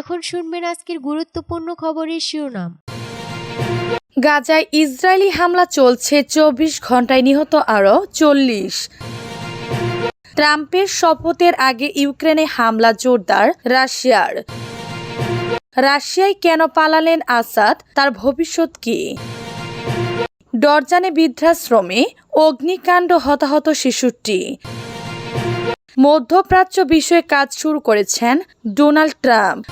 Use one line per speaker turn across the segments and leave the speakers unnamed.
এখন শুনবেন আজকের গুরুত্বপূর্ণ খবরের শিরোনাম।
গাজায় ইসরায়েলি হামলা চলছে চব্বিশ ঘন্টায় নিহত আরও চল্লিশ। ট্রাম্পের শপথের আগে ইউক্রেনে হামলা জোরদার রাশিয়ার। রাশিয়ায় কেন পালালেন আসাদ, তার ভবিষ্যৎ কি? ডরজানে বৃদ্ধাশ্রমে অগ্নিকাণ্ড হতাহত শিশুটি। মধ্যপ্রাচ্য বিষয়ে কাজ শুরু করেছেন ডোনাল্ড ট্রাম্প।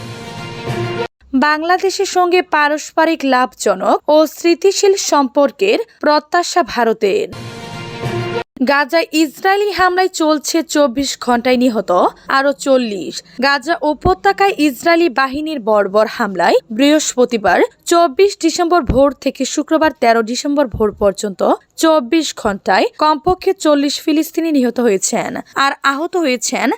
বাংলাদেশের সঙ্গে পারস্পরিক লাভজনক ও স্মৃতিশীল সম্পর্কের প্রত্যাশা ভারতের। গাজা ইসরায়েলি হামলায় চলছে চব্বিশ ঘন্টায় নিহত, আরও চল্লিশ। গাজা উপত্যকায় ইসরায়েলি বাহিনীর বর্বর হামলায় বৃহস্পতিবার, চব্বিশ ডিসেম্বর ভোর থেকে শুক্রবার তেরো ডিসেম্বর ভোর পর্যন্ত চব্বিশ ঘন্টায় কমপক্ষে চল্লিশ ফিলিস্তিনি নিহত হয়েছেন আর আহত হয়েছেন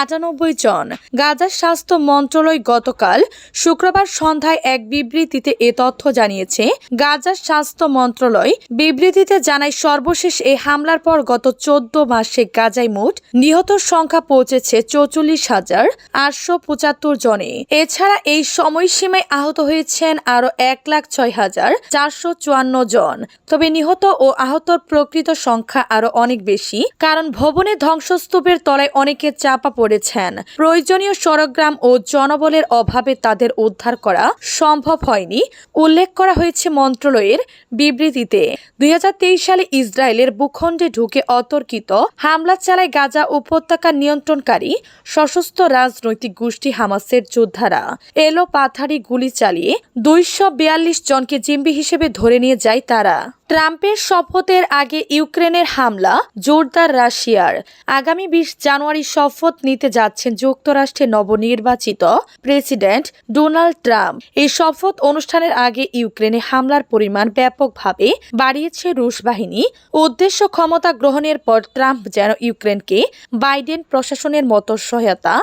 আটানব্বই জন। গাজার স্বাস্থ্য মন্ত্রণালয় গতকাল শুক্রবার সন্ধ্যায় এক বিবৃতিতে এ তথ্য জানিয়েছে, গাজার স্বাস্থ্য মন্ত্রণালয় বিবৃতিতে জানায় সর্বশেষ এই হামলার পর গত চোদ্দ মাসে গাজায় মোট নিহত সংখ্যা পৌঁছেছে চৌচল্লিশ হাজার আটশো পঁচাত্তর জনে। এছাড়া এই সময়সীমায় আহত হয়েছেন আরও এক লাখ ছয় হাজার চারশো চুয়ান্ন জন। তবে নিহত ও আহতর প্রকৃত সংখ্যা আরও অনেক বেশি, কারণ ভবনে ধ্বংসস্তূপের তলায় অনেকে চাপা পড়েছেন। প্রয়োজনীয় সরগ্রাম ও জনবলের অভাবে তাদের উদ্ধার করা সম্ভব হয়নি, উল্লেখ করা হয়েছে মন্ত্রণালয়ের বিবৃতিতে। দুই হাজার তেইশ সালে ইসরায়েলের ভূখণ্ডে ঢুকে অতর্কিত হামলা চালায় গাজা উপত্যকা নিয়ন্ত্রণকারী সশস্ত্র রাজনৈতিক গোষ্ঠী হামাসের যোদ্ধারা। এলো পাথারি গুলি চালিয়ে দুইশো বিয়াল্লিশ জনকে জিম্বি হিসেবে ধরে নিয়ে যায় তারা। ট্রাম্পের শপথের আগে ইউক্রেনের হামলা, জোরদার রাশিয়ার। আগামী বিশ জানুয়ারি শপথ নিতে যাচ্ছেন যুক্তরাষ্ট্রের নবনির্বাচিত প্রেসিডেন্ট ডোনাল্ড ট্রাম্প। এই শপথ অনুষ্ঠানের আগে ইউক্রেনে হামলার পরিমাণ ব্যাপকভাবে বাড়িয়েছে রুশ বাহিনী। উদ্দেশ্য ক্ষমতা গ্রহণের পর ট্রাম্প যেন ইউক্রেনকে বাইডেন প্রশাসনের মতো সহায়তা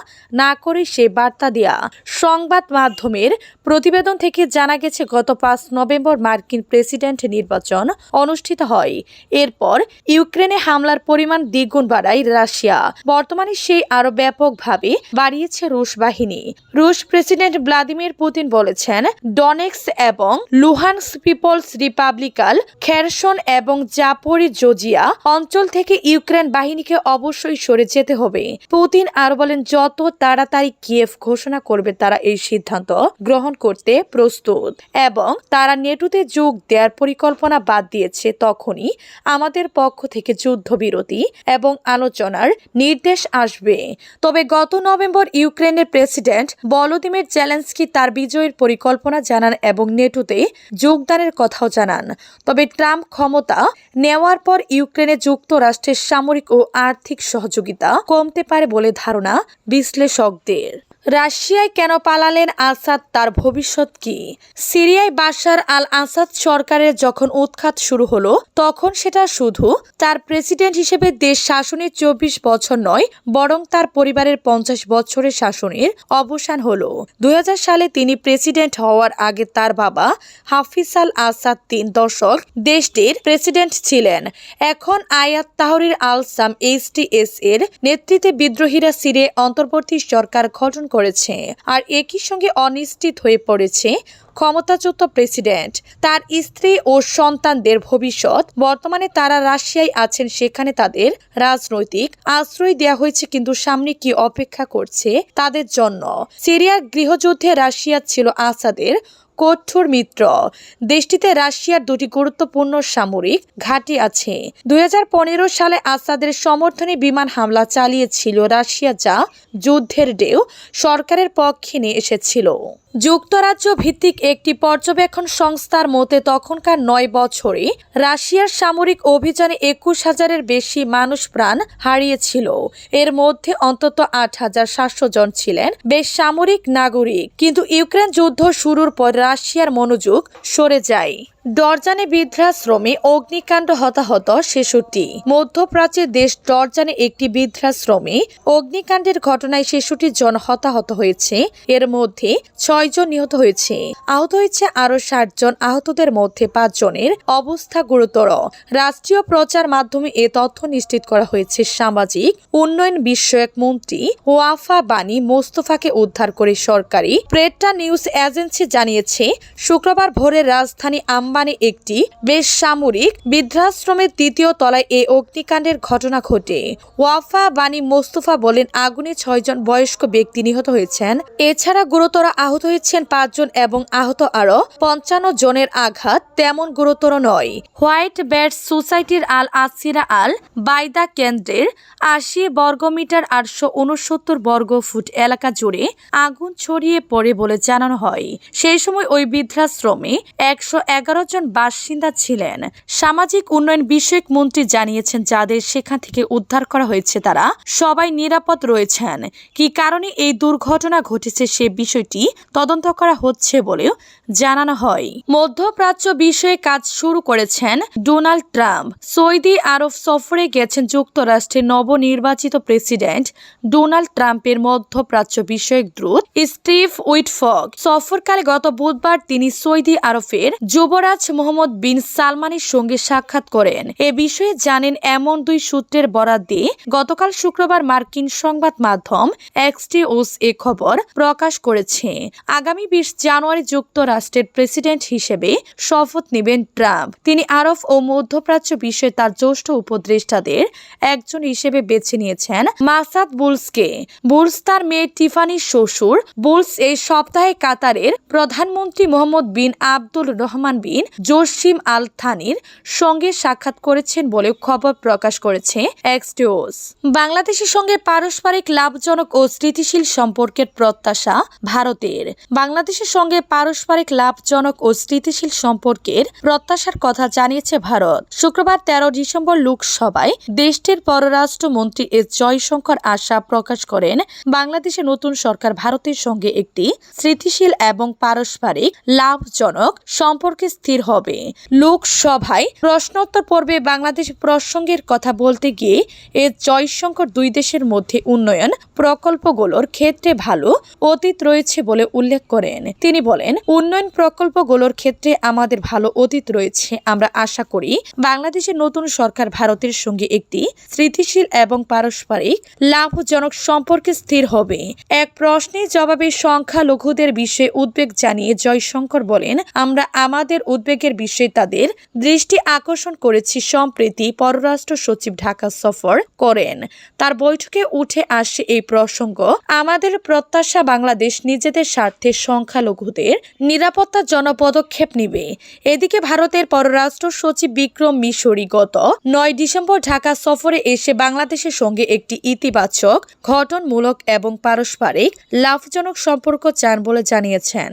না করে সে বার্তা দেয়া। সংবাদ মাধ্যমের প্রতিবেদন থেকে জানা গেছে, গত পাঁচ নভেম্বর মার্কিন প্রেসিডেন্ট নির্বাচন অনুষ্ঠিত হয়। এরপর ইউক্রেনে হামলার পরিমাণ দ্বিগুণ বাড়ায় রাশিয়া। বর্তমানে সেই আরও ব্যাপকভাবে বাড়িয়েছে রুশ বাহিনী। রুশ প্রেসিডেন্ট ভ্লাদিমির পুতিন বলেছেন, ডনেক্স এবং লুহানস পিপলস রিপাবলিকাল, খেরসন এবং জাপরি জোজিয়া অঞ্চল থেকে ইউক্রেন বাহিনীকে অবশ্যই সরে যেতে হবে। পুতিন আরও বলেন, যত তাড়াতাড়ি কিয়েভ ঘোষণা করবে, তারা এই সিদ্ধান্ত গ্রহণ করতে প্রস্তুত এবং তারা নেটোতে যোগ দেওয়ার পরিকল্পনা বাদ দিয়েছে তখনই আমাদের পক্ষ থেকে যুদ্ধবিরতি এবং আলোচনার নির্দেশ আসবে। তবে গত নভেম্বর ইউক্রেনের প্রেসিডেন্ট বলোদিমির জেলেন্সকি তার বিজয়ের পরিকল্পনা জানান এবং নেটোতে যোগদানের কথাও জানান। তবে ট্রাম্প ক্ষমতা নেওয়ার পর ইউক্রেনে যুক্তরাষ্ট্রের সামরিক ও আর্থিক সহযোগিতা কমতে পারে বলে ধারণা বিশ্লেষকদের। রাশিয়ায় কেন পালালেন আসাদ তার ভবিষ্যৎ কি? সিরিয়ায় বাশার আল আসাদ সরকারের যখন উৎখাত শুরু হলো, তখন সেটা শুধু তার প্রেসিডেন্ট হিসেবে দেশ শাসনের চব্বিশ বছর নয়, বরং তার পরিবারের পঞ্চাশ বছরের শাসনের অবসান হলো। দুই সালে তিনি প্রেসিডেন্ট হওয়ার আগে তার বাবা হাফিজ আল আসাদ তিন দশক দেশটির প্রেসিডেন্ট ছিলেন। এখন আয়াত তাহরির আল সাম এইচটিএস এর নেতৃত্বে বিদ্রোহীরা সিরিয়ে অন্তর্বর্তী সরকার গঠন করেছে আর একই সঙ্গে অনিশ্চিত হয়ে পড়েছে ক্ষমতাচ্যুত প্রেসিডেন্ট। তার স্ত্রী ও সন্তানদের ভবিষ্যৎ। বর্তমানে তারা রাশিয়ায় আছেন, সেখানে তাদের রাজনৈতিক আশ্রয় দেওয়া হয়েছে, কিন্তু সামনে কি অপেক্ষা করছে তাদের জন্য। সিরিয়ার গৃহযুদ্ধে রাশিয়া ছিল আসাদের কঠোর মিত্র। দেশটিতে রাশিয়ার দুটি গুরুত্বপূর্ণ সামরিক ঘাঁটি আছে। দুই হাজার পনেরো সালে আসাদের সমর্থনে বিমান হামলা চালিয়েছিল রাশিয়া যা যুদ্ধের ঢেউ সরকারের পক্ষে নিয়ে এসেছিল। যুক্তরাজ্য ভিত্তিক একটি পর্যবেক্ষণ সংস্থার মতে তখনকার নয় বছরে রাশিয়ার সামরিক অভিযানে একুশ হাজারের বেশি মানুষ প্রাণ হারিয়েছিল। এর মধ্যে অন্তত আট হাজার সাতশো জন ছিলেন বেশ সামরিক নাগরিক। কিন্তু ইউক্রেন যুদ্ধ শুরুর পর রাশিয়ার মনোযোগ সরে যায়। ডরজানে বৃদ্ধাশ্রমে অগ্নিকাণ্ড হতাহত ছেষট্টি। মধ্যপ্রাচ্যের দেশ ডরজানে একটি বৃদ্ধাশ্রমে অগ্নিকাণ্ডের ঘটনায় ছেষট্টি জন হতাহত হয়েছে। এর মধ্যে ছয় জন নিহত হয়েছে। আহত হয়েছে আরও ষাট জন। আহতদের মধ্যে পাঁচ জনের অবস্থা গুরুতর। রাষ্ট্রীয় প্রচার মাধ্যমে এ তথ্য নিশ্চিত করা হয়েছে। সামাজিক উন্নয়ন বিষয়ক মন্ত্রী ওয়াফা বাণী মোস্তফাকে উদ্ধার করে সরকারি প্রেট্টা নিউজ এজেন্সি জানিয়েছে, শুক্রবার ভোরে রাজধানী আম্বানি একটি বেসামরিক বৃদ্ধাশ্রমের তৃতীয় তলায় এই অগ্নিকাণ্ডের ঘটনা ঘটে। ওয়াফা বাণী মোস্তফা বলেন, আগুনে ছয়জন বয়স্ক ব্যক্তি নিহত হয়েছেন। এছাড়া গুরুতর আহত হয়েছেন পাঁচজন এবং আহত আরও পঞ্চান্ন জনের আঘাত তেমন গুরুতর নয়। হোয়াইট ব্যাট সোসাইটির আল আসিরা আল বাইদা কেন্দ্রের আশি বর্গমিটার আটশো উনসত্তর বর্গ ফুট এলাকা জুড়ে আগুন ছড়িয়ে পড়ে বলে জানানো হয়। সেই সময় ওই বৃদ্ধাশ্রমে একশো এগারো জন বাসিন্দা ছিলেন। সামাজিক উন্নয়ন বিষয়ক মন্ত্রী জানিয়েছেন যাদের সেখান থেকে উদ্ধার করা হয়েছে তারা সবাই নিরাপদ রয়েছেন। কি কারণে এই দুর্ঘটনা ঘটেছে সে বিষয়টি তদন্ত করা হচ্ছে বলেও জানানো হয়। মধ্যপ্রাচ্য বিষয়ে কাজ শুরু করেছেন ডোনাল্ড ট্রাম্প। সৌদি আরব সফরে গেছেন যুক্তরাষ্ট্রের নবনির্বাচিত প্রেসিডেন্ট ডোনাল্ড ট্রাম্পের মধ্যপ্রাচ্য বিষয়ক দূত স্টিভ উইটফক। সফরকালে গত বুধবার তিনি সৌদি আরবের যুবরাজ মোহাম্মদ বিন সালমানের সঙ্গে সাক্ষাৎ করেন। এ বিষয়ে জানেন এমন দুই সূত্রের বরাত দিয়ে গতকাল শুক্রবার মার্কিন সংবাদ মাধ্যম এক্সটিউস এ খবর প্রকাশ করেছে। আগামী বিশ জানুয়ারি যুক্তরাষ্ট্রের প্রেসিডেন্ট হিসেবে শপথ নেবেন ট্রাম্প। তিনি আরব ও মধ্যপ্রাচ্য বিষয়ে তার জ্যেষ্ঠ উপদেষ্টাদের একজন হিসেবে বেছে নিয়েছেন মাসাদ বুলসকে। বুলস তার মেয়ে টিফানির শ্বশুর। বুলস এই সপ্তাহে কাতারের প্রধানমন্ত্রী মোহাম্মদ বিন আব্দুল রহমান বিন জসিম আল থানির সঙ্গে সাক্ষাৎ করেছেন বলে খবর প্রকাশ করেছে এক্সটিওস বাংলাদেশের সঙ্গে পারস্পরিক লাভজনক ও স্থিতিশীল সম্পর্কের প্রত্যাশা ভারতের। বাংলাদেশের সঙ্গে পারস্পরিক লাভজনক ও স্থিতিশীল সম্পর্কের প্রত্যাশার কথা জানিয়েছে ভারত। শুক্রবার তেরো ডিসেম্বর লোকসভায় দেশটির পররাষ্ট্রমন্ত্রী এস জয়শঙ্কর আশা প্রকাশ করেন, বাংলাদেশের নতুন সরকার ভারতের সঙ্গে একটি স্থিতিশীল এবং পারস্পরিক লাভজনক সম্পর্কে স্থির হবে। লোকসভায় প্রশ্নোত্তর পর্বে বাংলাদেশ প্রসঙ্গের কথা বলতে গিয়ে এস জয়শঙ্কর দুই দেশের মধ্যে উন্নয়ন প্রকল্পগুলোর ক্ষেত্রে ভালো অতীত রয়েছে বলে উল্লেখ করেন। তিনি বলেন, উন্নয়ন প্রকল্পগুলোর ক্ষেত্রে আমাদের ভালো অতীত রয়েছে। আমরা আশা করি বাংলাদেশের নতুন সরকার ভারতের সঙ্গে একটি স্থিতিশীল এবং পারস্পরিক লাভজনক সম্পর্কে স্থির হবে। এক প্রশ্নের জবাবে সংখ্যালঘুদের বিষয়ে উদ্বেগ জানিয়ে জয়শঙ্কর বলেন, আমরা আমাদের উদ্বেগের বিষয়ে তাদের দৃষ্টি আকর্ষণ করেছি সম্প্রতি পররাষ্ট্র সচিব ঢাকা সফর করেন। তার বৈঠকে উঠে আসে এই প্রসঙ্গ, আমাদের প্রত্যাশা বাংলাদেশ নিজেদের স্বার্থে সংখ্যালঘুদের নিরাপত্তা জনপদক্ষেপ নিবে। এদিকে ভারতের পররাষ্ট্র সচিব বিক্রম মিশরি গত নয় ডিসেম্বর ঢাকা সফরে এসে বাংলাদেশের সঙ্গে একটি ইতিবাচক ঘটনমূলক এবং পারস্পরিক লাভজনক সম্পর্ক চান বলে জানিয়েছেন।